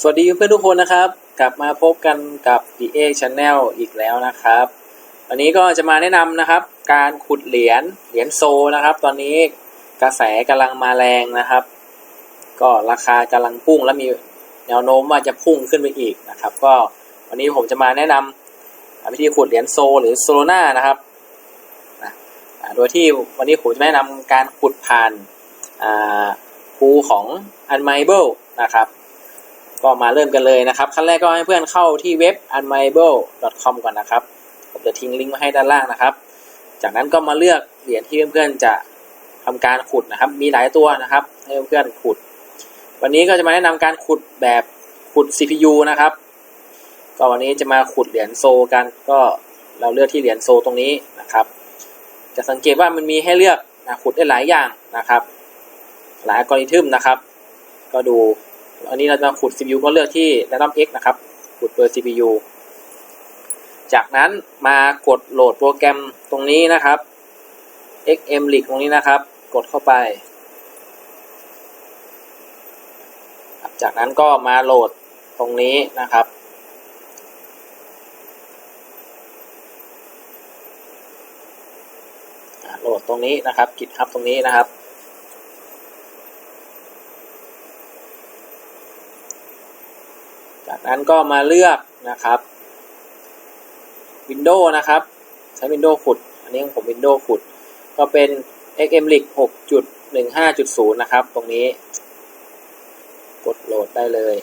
สวัสดีเพื่อนทุกคนนะครับ กลับมาพบกันกับ The A Channel อีกแล้วนะครับ วันนี้ก็จะมาแนะนำนะครับ การขุดเหรียญเหรียญโซนะครับ ตอนนี้กระแสกำลังมาแรงนะครับ ก็ราคากำลังพุ่งและมีแนวโน้มว่าจะพุ่งขึ้นไปอีกนะครับ ก็วันนี้ผมจะมาแนะนำวิธีขุดเหรียญโซหรือโซโลนานะครับนะโดยที่วันนี้ผมจะแนะนำการขุดผ่านภูของ u n m i b l e นะครับ ก็มาเริ่มกันเลยนะครับ ขั้นแรกก็ให้เพื่อนเข้าที่เว็บ unmiable.com ก่อนนะครับ ผมจะทิ้งลิงก์มาให้ด้านล่างนะครับ จากนั้นก็มาเลือกเหรียญที่เพื่อนๆจะทำการขุดนะครับ มีหลายตัวนะครับ ให้เพื่อนๆขุด วันนี้ก็จะมาแนะนำการขุดแบบขุด CPU นะครับ ก็วันนี้จะมาขุดเหรียญโซกัน ก็เราเลือกที่เหรียญโซตรงนี้นะครับ จะสังเกตว่ามันมีให้เลือกนะขุดได้หลายอย่างนะครับ หลายอัลกอริทึมนะครับ ก็ดู อันนี้เราจะขุด CPU ก็เลือกที่ Random X นะครับ ขุดเบอร์ CPU จากนั้นมากดโหลดโปรแกรมตรงนี้นะครับ XMLink ตรงนี้นะครับ กดเข้าไป จากนั้นก็มาโหลดตรงนี้นะครับ โหลดตรงนี้นะครับ GitHub ตรงนี้นะครับ จาก นั้นก็มาเลือกนะครับ Windows นะครับ ใช้ Windows ขุด อันนี้ของผม Windows ขุด ก็เป็น XMLink 6.15.0 นะครับ ตรงนี้ กดโหลดได้เลย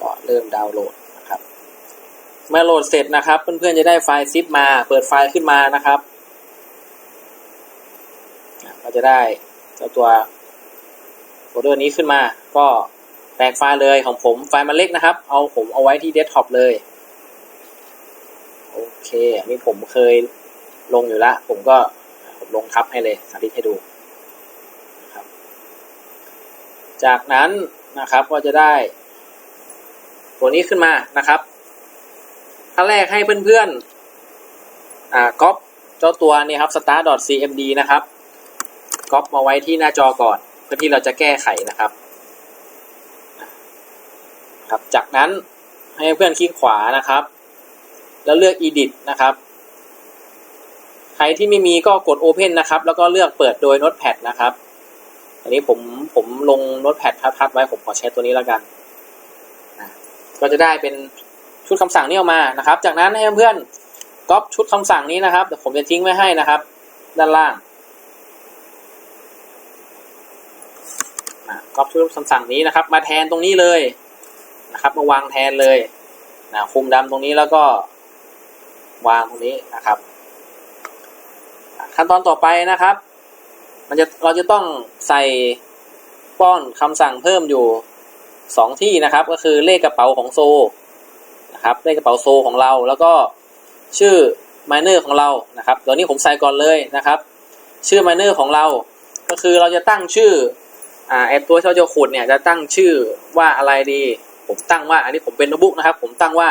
ก็เริ่มดาวน์โหลดนะครับ เมื่อโหลดเสร็จนะครับ เพื่อนๆจะได้ไฟล์ซิปมา เปิดไฟล์ขึ้นมานะครับ ก็จะได้ เจ้าตัวโฟลเดอร์นี้ขึ้นมา ก็แตกไฟล์เลยของผมไฟล์มันเล็กนะครับ เอาผมเอาไว้ที่เดสก์ท็อปเลย โอเคอันนี้ผมเคยลงอยู่ละ ผมก็ผมลงทับให้เลย สาธิตให้ดูนะครับ จากนั้นนะครับก็จะได้ ตัวนี้ขึ้นมานะครับขั้นแรกให้เพื่อนๆอ่าก๊อปเจ้าตัวนี้ครับ star.cmd นะครับ ก๊อปมาไว้ที่หน้าจอก่อน เพื่อที่เราจะแก้ไขนะครับ ครับ จากนั้นให้เพื่อนคลิกขวานะครับ แล้วเลือก edit นะครับ ใครที่ไม่มีก็กด open นะครับ แล้วก็เลือกเปิดโดย notepad นะครับ อันนี้ผมผมลง notepad พัดๆไว้ผมขอใช้ตัวนี้แล้วกันนะก็จะได้เป็นชุดคำสั่งนี้ออกมานะครับ จากนั้นให้เพื่อนก๊อปชุดคำสั่งนี้นะครับเดี๋ยวผมจะทิ้งไว้ให้นะครับ ด้านล่าง ก๊อปชุดคำสั่งนี้นะครับ มาแทนตรงนี้เลยนะครับ มาวางแทนเลยนะคุมดำตรงนี้แล้วก็วางตรงนี้นะครับ ขั้นตอนต่อไปนะครับ มันจะเราจะต้องใส่ป้อนคำสั่งเพิ่มอยู่สองที่นะครับ ก็คือเลขกระเป๋าของโซนะครับ เลขกระเป๋าโซของเรา แล้วก็ชื่อมายเนอร์ของเรานะครับตอนนี้ผมใส่ก่อนเลยนะครับ ชื่อมายเนอร์ของเรา ก็คือเราจะตั้งชื่อ อ่าแอตัวที่เราจะขุดเนี่ยจะตั้งชื่อว่าอะไรดี ผมตั้งว่าอันนี้ผมเป็นโน้ตบุ๊กนะครับ ผมตั้งว่า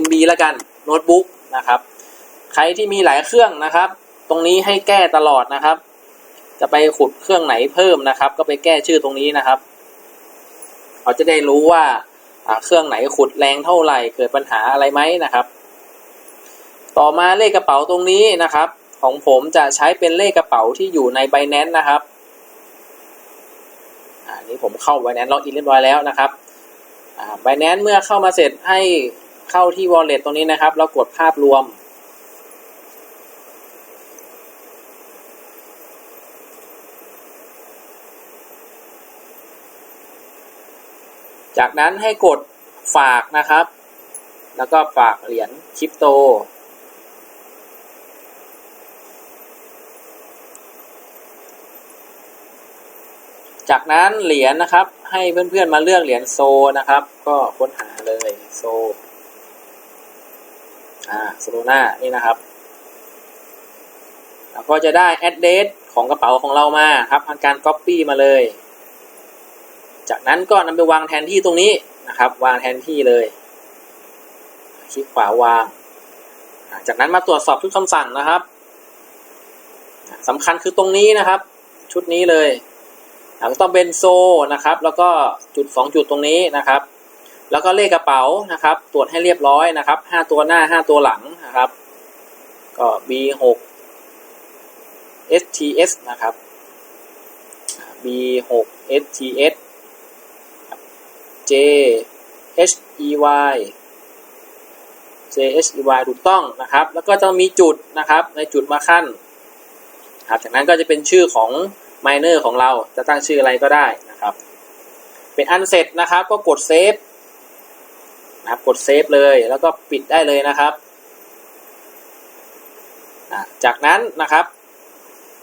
NB แล้วกันโน้ตบุ๊กนะครับ ใครที่มีหลายเครื่องนะครับ ตรงนี้ให้แก้ตลอดนะครับ จะไปขุดเครื่องไหนเพิ่มนะครับ ก็ไปแก้ชื่อตรงนี้นะครับเขาจะได้รู้ว่าเครื่องไหนขุดแรงเท่าไหร่เกิดปัญหาอะไรไหมนะครับ ต่อมาเลขกระเป๋าตรงนี้นะครับ ของผมจะใช้เป็นเลขกระเป๋าที่อยู่ใน b บ n a n c e นะครับ อันนี้ผมเข้า b บ n a n c e ล็อกอินเรียบร้อยแล้วนะครับไบแนนเมื่อเข้ามาเสร็จให้เข้าที่ wallet ตรงนี้นะครับ แล้วกดภาพรวม จากนั้นให้กดฝากนะครับ แล้วก็ฝากเหรียญคริปโต จากนั้นเหรียญนะครับ ให้เพื่อนๆมาเลือกเหรียญโซนะครับ ก็ค้นหาเลยโซอ่าโซโลนานี่นะครับแล้วก็จะได้ address ของกระเป๋าของเรามาครับทำการ copy มาเลย จากนั้นก็นำไปวางแทนที่ตรงนี้นะครับ วางแทนที่เลย คลิกขวาวาง จากนั้นมาตรวจสอบชุดคำสั่งนะครับสำคัญคือตรงนี้นะครับ ชุดนี้เลย อ่าก็ต้องเป็นโซนะครับ แล้วก็จุดสองจุดตรงนี้นะครับ แล้วก็เลขกระเป๋านะครับ ตรวจให้เรียบร้อยนะครับห้าตัวหน้าห้าตัวหลังนะครับ ก็ B หก STS นะครับ B หก STS J H E Y J H E Y ถูกต้องนะครับ แล้วก็ต้องมีจุดนะครับ ในจุดมาขั้นครับจากนั้นก็จะเป็นชื่อของ miner ของเราจะตั้งชื่ออะไรก็ได้นะครับ เป็นอันเสร็จนะครับ ก็กดเซฟนะครับกดเซฟเลยแล้วก็ปิดได้เลยนะครับ จากนั้นนะครับ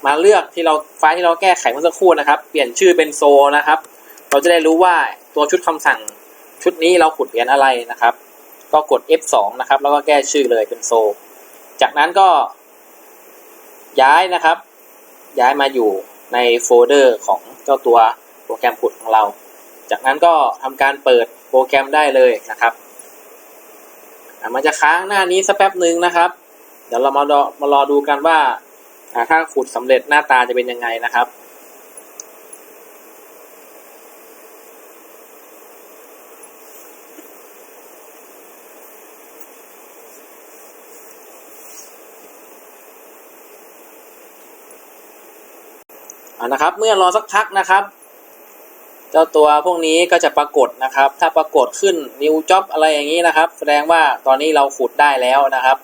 มาเลือกที่เราไฟล์ที่เราแก้ไขเมื่อสักครู่นะครับ เปลี่ยนชื่อเป็นโซนะครับ เราจะได้รู้ว่าตัวชุดคำสั่งชุดนี้เราขุดเหรียญอะไรนะครับ ก็กด F2 นะครับ แล้วก็แก้ชื่อเลยเป็นโซ จากนั้นก็ย้ายนะครับ ย้ายมาอยู่ ในโฟลเดอร์ของเจ้าตัวโปรแกรมขุดของเรา จากนั้นก็ทำการเปิดโปรแกรมได้เลยนะครับอะมันจะค้างหน้านี้สักแป๊บหนึ่งนะครับ เดี๋ยวเรามารอมารอดูกันว่าถ้าขุดสำเร็จหน้าตาจะเป็นยังไงนะครับ เอานะครับ เมื่อรอสักพักนะครับ เจ้าตัวพวกนี้ก็จะปรากฏนะครับ ถ้าปรากฏขึ้น new job อะไรอย่างนี้นะครับ แสดงว่าตอนนี้เราขุดได้แล้วนะครับ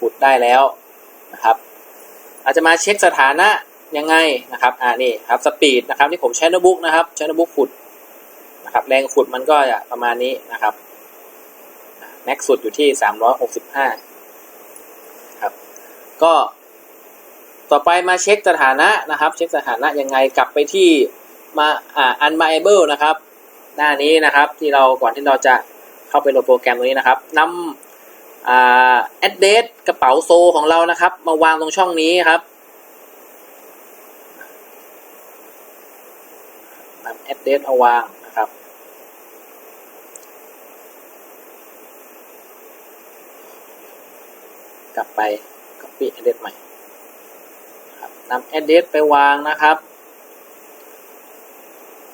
ขุดได้แล้วนะครับ อาจจะมาเช็คสถานะยังไงนะครับ อ่านี่ครับสปีดนะครับที่ผมใช้โน้ตบุ๊กนะครับใช้โน้ตบุ๊กขุดนะครับ แรงขุดมันก็จะประมาณนี้นะครับแม็กสุดอยู่ที่ 365ครับ ก็ ต่อไปมาเช็คสถานะนะครับ เช็คสถานะยังไงกลับไปที่มาอ่า unmyable นะครับ หน้านี้นะครับที่เราก่อนที่เราจะเข้าไปโหลดโปรแกรมตรงนี้นะครับนำอ่า address กระเป๋าโซของเรานะครับ มาวางตรงช่องนี้ครับนำ address เอาวางนะครับกลับไป copy address ใหม่ นำ address ไปวางนะครับ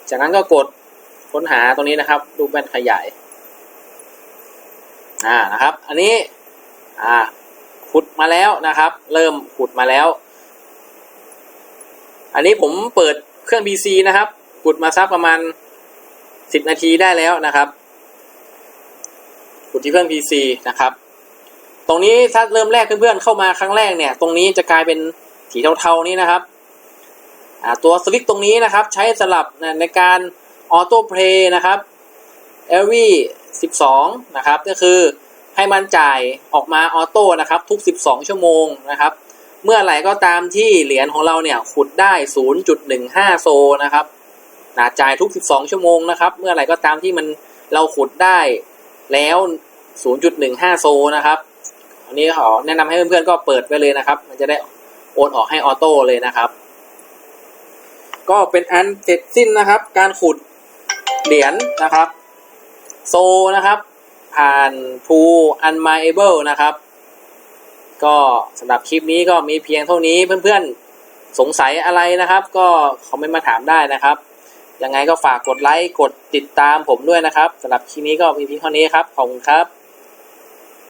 จากนั้นก็กดค้นหาตรงนี้นะครับ รูปแว่นขยายอ่านะครับ อันนี้อ่าขุดมาแล้วนะครับ เริ่มขุดมาแล้ว อันนี้ผมเปิดเครื่อง PC นะครับขุดมาสักประมาณ 10 นาทีได้แล้วนะครับขุดที่เครื่อง PC นะครับ ตรงนี้ถ้าเริ่มแรกเพื่อนๆเข้ามาครั้งแรกเนี่ย ตรงนี้จะกลายเป็น สีเทาๆนี้นะครับตัวสวิตช์ตรงนี้นะครับ ใช้สลับในการออโต้เพลย์นะครับ every 12 นะครับ ก็คือให้มันจ่ายออกมาออโต้นะครับ ทุก 12 ชั่วโมงนะครับ เมื่อไหร่ก็ตามที่เหรียญของเราเนี่ยขุดได้ 0.15 โซนะครับนะจ่ายทุก 12 ชั่วโมงนะครับ เมื่อไหร่ก็ตามที่มันเราขุดได้แล้ว 0.15 โซนะครับ อันนี้ขอแนะนำให้เพื่อนๆก็เปิดไว้เลยนะครับ มันจะได้ โอนออกให้ออโต้เลยนะครับ ก็เป็นอันเสร็จสิ้นนะครับ การขุดเหรียญนะครับ โซนะครับ ผ่าน True Unmiable นะครับ ก็สำหรับคลิปนี้ก็มีเพียงเท่านี้เพื่อนๆสงสัยอะไรนะครับ ก็คอมเมนต์มาถามได้นะครับยังไงก็ฝากกดไลค์กดติดตามผมด้วยนะครับสำหรับคลิปนี้ก็มีเพียงเท่านี้ครับขอบคุณครับ